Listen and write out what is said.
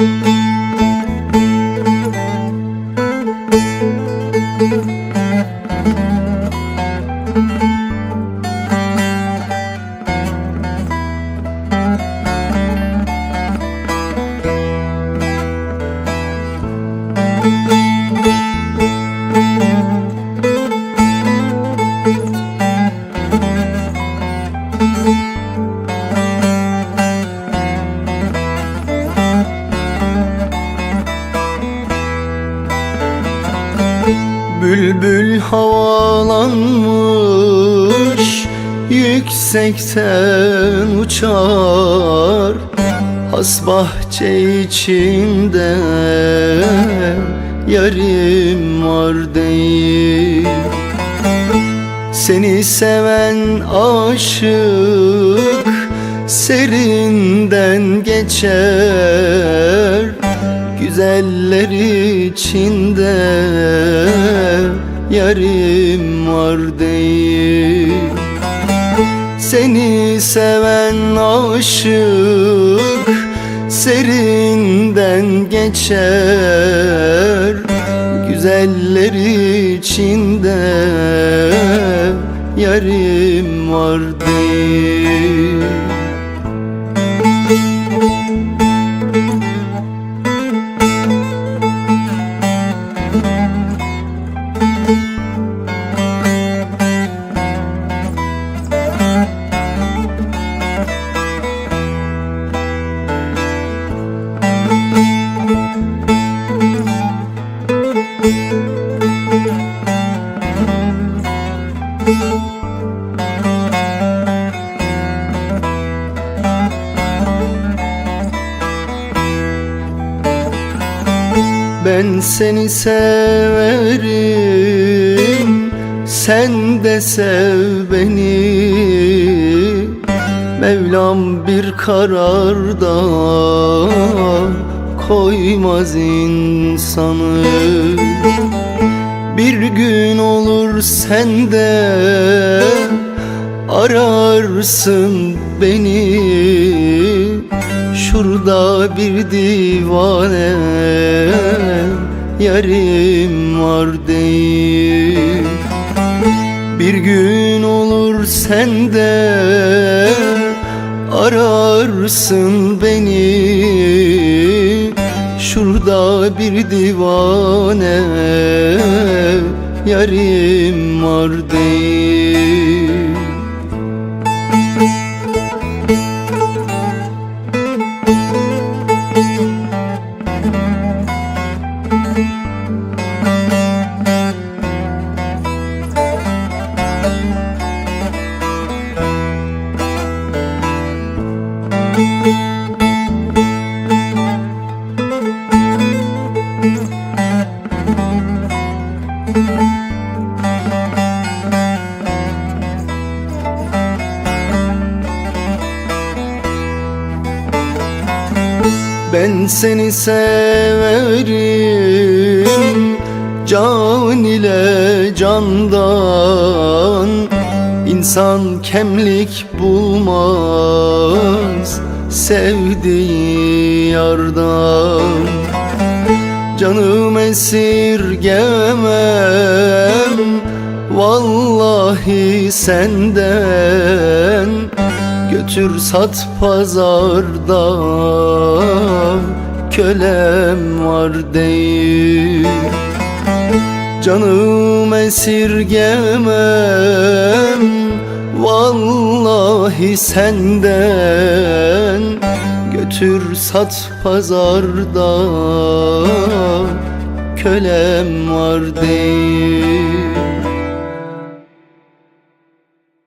Müzik Bülbül havalanmış Yüksekten uçar Has bahçe içinde. Yarim var değil. Seni seven aşık Serinden geçer Güzeller içinde Yarim var değil. Seni seven aşık Serinden geçer. Güzeller içinde Yarim var değil Ben seni severim Sen de sev beni. Mevlam bir kararda Koymaz insanı. Bir gün olur sen de Ararsın beni Şurada bir divane Yarim var değil. Bir gün olur sen de Ararsın beni. Şurada bir divane Yarim var değil Ben seni severim Can ile candan. İnsan kemlik bulmaz Sevdiği yardan. Canım esirgemem Vallahi senden Götür sat pazarda Kölem var değil. Canım esirgemem Vallahi senden Götür sat pazarda Kölem var değil